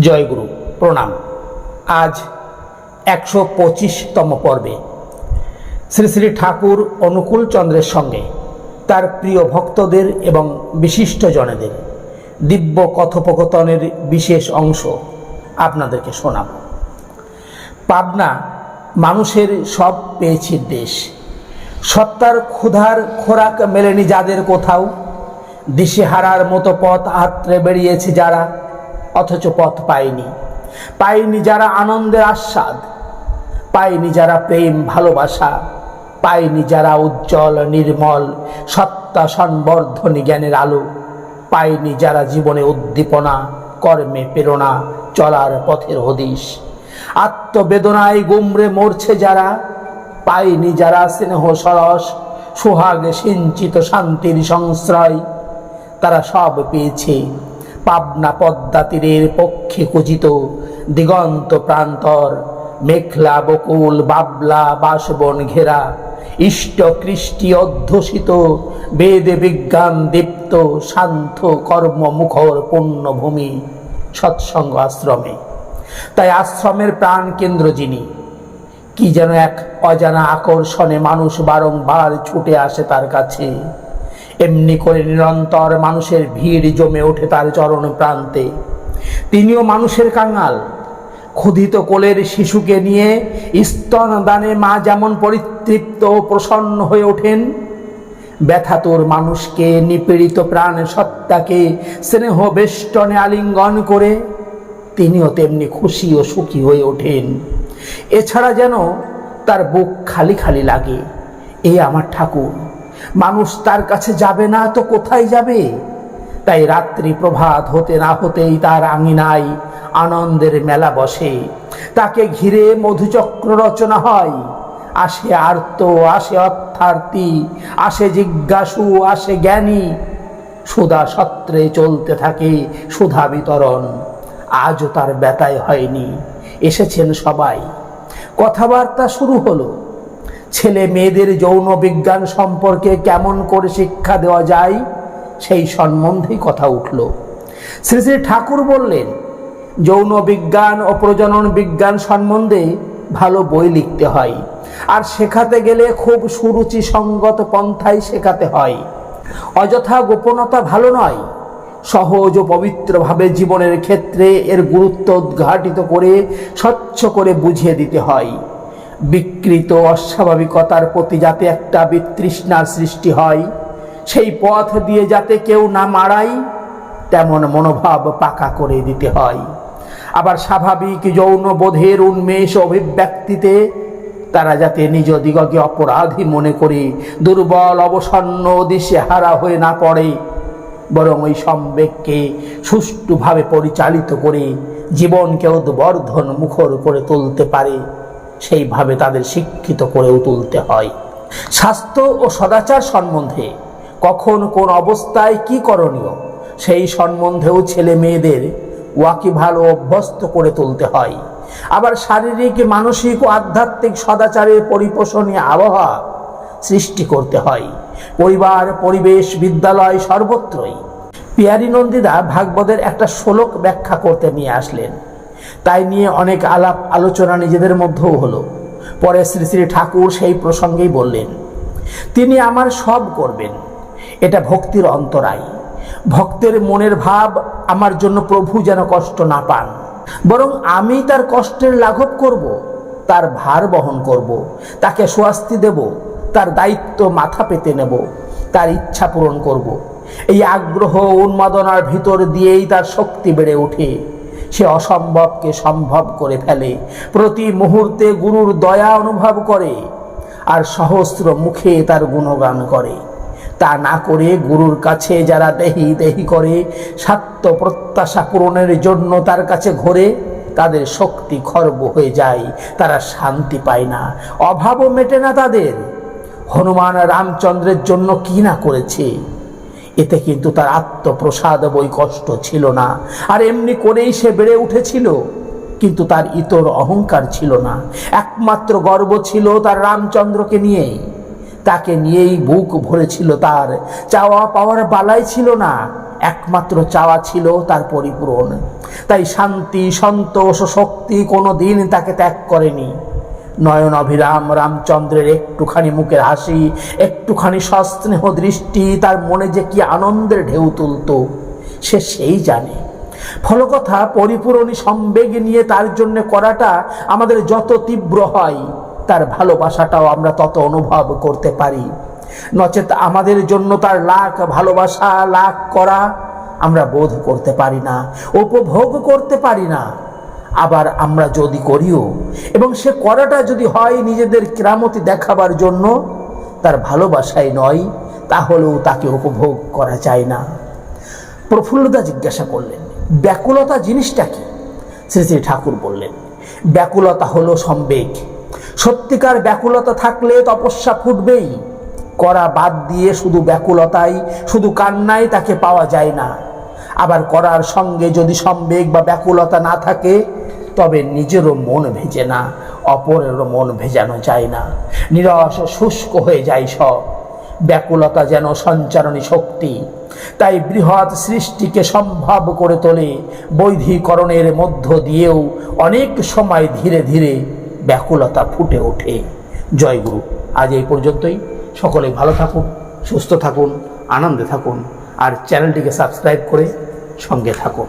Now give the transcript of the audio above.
জয়গুরু, প্রণাম। আজ একশো পঁচিশতম পর্বে। শ্রী শ্রী ঠাকুর অনুকূল চন্দ্রের সঙ্গে তার প্রিয় ভক্তদের এবং বিশিষ্টজনেদের দিব্য কথোপকথনের বিশেষ অংশ আপনাদেরকে শোনাব। পাবনা মানুষের সব পেয়েছি দেশ। সত্তার ক্ষুধার খোরাক মেলেনি যাদের কোথাও। দিশেহারার মতো পথ আত্রে বেরিয়েছে যারা। অথচ পথ পায়নি। পায়নি যারা আনন্দের আস্বাদ, পায়নি যারা প্রেম ভালোবাসা, পায়নি যারা উজ্জ্বল, নির্মল সত্তা সংবর্ধনী জ্ঞানের আলো, পায়নি যারা জীবনে উদ্দীপনা, কর্মে প্রেরণা, চলার পথের হদিশ। আত্মবেদনায় গুমরে মরছে যারা, পায়নি যারা স্নেহ সরস, সোহাগ সিঞ্চিত শান্তির সংশ্রয়, তারা সব পেয়েছে পাবনা পদ্মা তীরের পক্ষে কুচিত দিগন্ত প্রান্তর মেঘলা বকুল, বাবলা, বাসবন ঘেরা, ইষ্ট কৃষ্টি অধ্যুষিত, বেদে বিজ্ঞান দীপ্ত, শান্ত কর্ম মুখর পুণ্যভূমি সৎসঙ্গ আশ্রমে। তাই আশ্রমের প্রাণ কেন্দ্র যিনি, কি যেন এক অজানা আকর্ষণে মানুষ বারংবার ছুটে আসে তার কাছে। এমনি করে নিরন্তর মানুষের ভিড় জমে ওঠে তার চরণ প্রান্তে। তিনিও মানুষের কাঙাল। ক্ষুধিত কোলের শিশুকে নিয়ে স্তন দানে মা যেমন পরিতৃপ্ত প্রসন্ন হয়ে ওঠেন, ব্যথাতুর মানুষকে নিপীড়িত প্রাণ সত্তাকে স্নেহ বেষ্টনে আলিঙ্গন করে তিনিও তেমনি খুশি ও সুখী হয়ে ওঠেন। এছাড়া যেন তার বুক খালি খালি লাগে। এই আমার ঠাকুর। মানুষ তার কাছে যাবে না, তো কোথায় যাবে? তাই রাত্রি প্রভাত হতে না হতেই তার আঙিনায় আনন্দের মেলা বসে। তাকে ঘিরে মধুচক্র রচনা হয়। আসে আর্ত, আসে অর্থার্থী, আসে জিজ্ঞাসু, আসে জ্ঞানী। সুধা সত্রে চলতে থাকে সুধা বিতরণ। আজও তার ব্যতায় হয়নি। এসেছেন সবাই। কথাবার্তা শুরু হলো। ছেলে মেয়েদের যৌন বিজ্ঞান সম্পর্কে কেমন করে শিক্ষা দেওয়া যায়, সেই সম্বন্ধেই কথা উঠল। শ্রী শ্রী ঠাকুর বললেন, যৌন বিজ্ঞান ও প্রজনন বিজ্ঞান সম্বন্ধে ভালো বই লিখতে হয়, আর শেখাতে গেলে খুব সুরুচি সঙ্গত পন্থায় শেখাতে হয়। অযথা গোপনতা ভালো নয়, সহজ ও পবিত্রভাবে জীবনের ক্ষেত্রে এর গুরুত্ব উদ্ঘাটিত করে, স্বচ্ছ করে বুঝিয়ে দিতে হয়। বিকৃত অস্বাভাবিকতার প্রতি যাতে একটা বিতৃষ্ণার সৃষ্টি হয়, সেই পথ দিয়ে যাতে কেউ না মারাই তেমন মনোভাব পাকা করে দিতে হয়। আবার স্বাভাবিক যৌন বোধের উন্মেষ অভিব্যক্তিতে তারা যাতে নিজ দিগকে অপরাধী মনে করে, দুর্বল, অবসন্ন দিশে হারা হয়ে না পড়ে, বরং ওই সম্বেককে সুষ্ঠুভাবে পরিচালিত করে জীবনকে উদ্বর্ধন মুখর করে তুলতে পারে। সেইভাবে তাদের শিক্ষিত করেও তুলতে হয়। স্বাস্থ্য ও সদাচার সম্বন্ধে কখন কোন অবস্থায় কি করণীয়, সেই সম্বন্ধেও ছেলে মেয়েদের ওয়াকি ভালো অভ্যস্ত করে তুলতে হয়। আবার শারীরিক, মানসিক ও আধ্যাত্মিক সদাচারের পরিপোষণী আবহাওয়া সৃষ্টি করতে হয়। পরিবার, পরিবেশ, বিদ্যালয় সর্বত্রই। পিয়ারি নন্দিদা ভাগবতের একটা শ্লোক ব্যাখ্যা করতে নিয়ে আসলেন। তাই নিয়ে অনেক আলাপ আলোচনা নিজেদের মধ্যেও হলো। পরে শ্রী শ্রী ঠাকুর সেই প্রসঙ্গেই বললেন, তিনি আমার সব করবেন। এটা ভক্তির অন্তরায়। ভক্তের মনের ভাব আমার জন্য প্রভু যেন কষ্ট না পান। বরং আমি তার কষ্টের লাঘব করব, তার ভার বহন করব, তাকে স্বাস্তি দেব, তার দায়িত্ব মাথা পেতে নেব, তার ইচ্ছা পূরণ করব। এই আগ্রহ উন্মাদনার ভিতর দিয়েই তার শক্তি বেড়ে ওঠে। সে অসম্ভবকে সম্ভব করে ফেলে। প্রতি মুহূর্তে গুরুর দয়া অনুভব করে আর সহস্র মুখে তার গুণগান করে। তা না করে গুরুর কাছে যারা দেহি দেহি করে স্বার্থ প্রত্যাশা পূরণের জন্য তার কাছে ঘোরে, তাদের শক্তি খর্ব হয়ে যায়, তারা শান্তি পায় না, অভাবও মেটে না তাদের। হনুমান রামচন্দ্রের জন্য কি না করেছে? এতে কিন্তু তার আত্মপ্রসাদ বই কষ্ট ছিল না। আর এমনি করেই সে বেড়ে উঠেছিল, কিন্তু তার ইতর অহংকার ছিল না। একমাত্র গর্ব ছিল তার রামচন্দ্রকে নিয়েই। তাকে নিয়েই বুক ভরেছিল তার। চাওয়া পাওয়ার বালাই ছিল না, একমাত্র চাওয়া ছিল তার পরিপূরণ। তাই শান্তি, সন্তোষ শক্তি কোনো দিন তাকে ত্যাগ করেনি। নয়ন অভিরাম রামচন্দ্রের একটুখানি মুখের হাসি, একটুখানি সস্নেহ দৃষ্টি, তার মনে যে কি আনন্দের ঢেউ তুলত, সে সেই জানে। ফলকথা পরিপূরণী সম্বেগ নিয়ে তার জন্য করাটা আমাদের যত তীব্র হয়, তার ভালোবাসাটাও আমরা তত অনুভব করতে পারি। নচেত আমাদের জন্য তার লাখ ভালোবাসা, লাখ করা আমরা বোধ করতে পারি না, উপভোগ করতে পারি না। আবার আমরা যদি করিও, এবং সে করাটা যদি হয় নিজেদের কেরামতি দেখাবার জন্য, তার ভালোবাসাই নয়, তাহলেও তাকে উপভোগ করা যায় না। প্রফুল্লতা জিজ্ঞাসা করলেন, ব্যাকুলতা জিনিসটা কি? শ্রী শ্রী ঠাকুর বললেন, ব্যাকুলতা হলো সম্বেগ। সত্যিকার ব্যাকুলতা থাকলে তপস্যা ফুটবেই। করা বাদ দিয়ে শুধু ব্যাকুলতাই, শুধু কান্নাই তাকে পাওয়া যায় না। আবার করার সঙ্গে যদি সম্বেগ বা ব্যাকুলতা না থাকে তবে নিজেরও মন ভেজে না, অপরেরও মন ভেজানো যায় না। নিরস শুষ্ক হয়ে যায় সব। ব্যাকুলতা যেন সঞ্চারণী শক্তি। তাই বৃহৎ সৃষ্টিকে সম্ভব করে তোলে, বৈধিকরণের মধ্য দিয়েও অনেক সময় ধীরে ধীরে ব্যাকুলতা ফুটে ওঠে। জয়গুরু আজ এই পর্যন্তই। সকলে ভালো থাকুন, সুস্থ থাকুন, আনন্দে থাকুন, আর চ্যানেলটিকে সাবস্ক্রাইব করে সঙ্গে থাকুন।